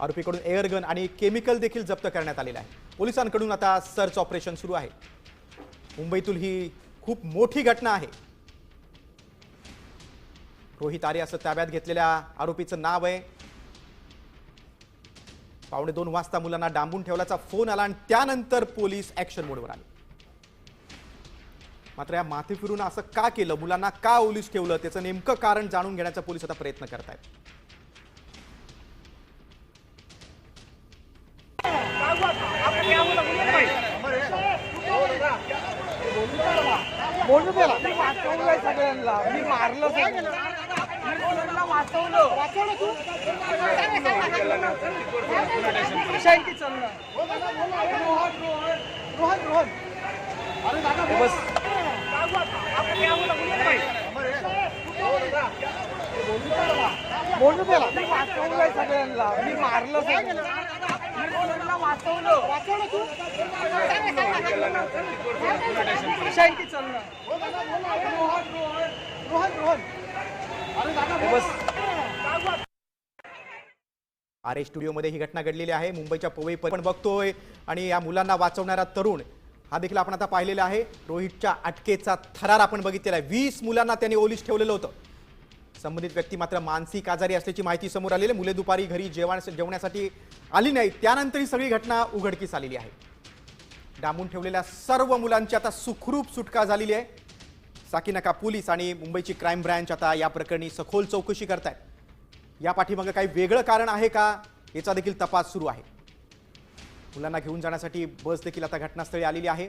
आरोपीकडून air gun आणि chemical देखील जप्त करण्यात आलेलं आहे. पोलिसांकडून आता सर्च ऑपरेशन सुरू आहे. मुंबईतील ही खूप मोठी घटना आहे. रोहित आर्य असं ताब्यात घेतलेल्या आरोपीचं नाव आहे. पावणे दोन वाजता मुलांना डांबून ठेवल्याचा फोन आला आणि त्यानंतर पोलीस ऍक्शन मोडवर आले. मात्र या माथे फिरून असं का केलं? मुलांना का ओलीस ठेवलं? त्याचं नेमकं कारण जाणून घेण्याचा पोलीस आता प्रयत्न करत आहेत बोलू त्याला मी वाचवलंय सगळ्यांना मी मारलं सगळ्यांना वाचवलं वाचवलं तू शांती चल रोहन रोहन रोहन रोहन अरे दादा बस बोलू त्याला मी वाचवलंय सगळ्यांना. मी मारलं सगळ्यांना. वाचवलं वाचवलं तू? शांती रोहन रोहन आर स्टुडिओमध्ये ही घटना घडलेली आहे. मुंबईच्या पवई पण बघतोय. आणि या मुलांना वाचवणारा तरुण हा देखील आपण आता पाहिलेला आहे. रोहितच्या अटकेचा थरार आपण बघितलेला आहे. वीस मुलांना त्यांनी ओलीस ठेवलेलं होतं. संबंधित व्यक्ती मात्र मानसिक आजारी असल्याची माहिती समोर आलेली आहे. मुले दुपारी घरी जेवण जेवण्यासाठी आली नाही त्यानंतर ही सगळी घटना उघडकीस आलेली आहे. डांबून ठेवलेल्या सर्व मुलांची आता सुखरूप सुटका झालेली आहे. साकीनाका पोलीस आणि मुंबईची क्राईम ब्रँच आता या प्रकरणी सखोल चौकशी करतायत. या पाठीमागं काही वेगळं कारण आहे का याचा देखील तपास सुरू आहे. मुलांना घेऊन जाण्यासाठी बस देखील आता घटनास्थळी आलेली आहे.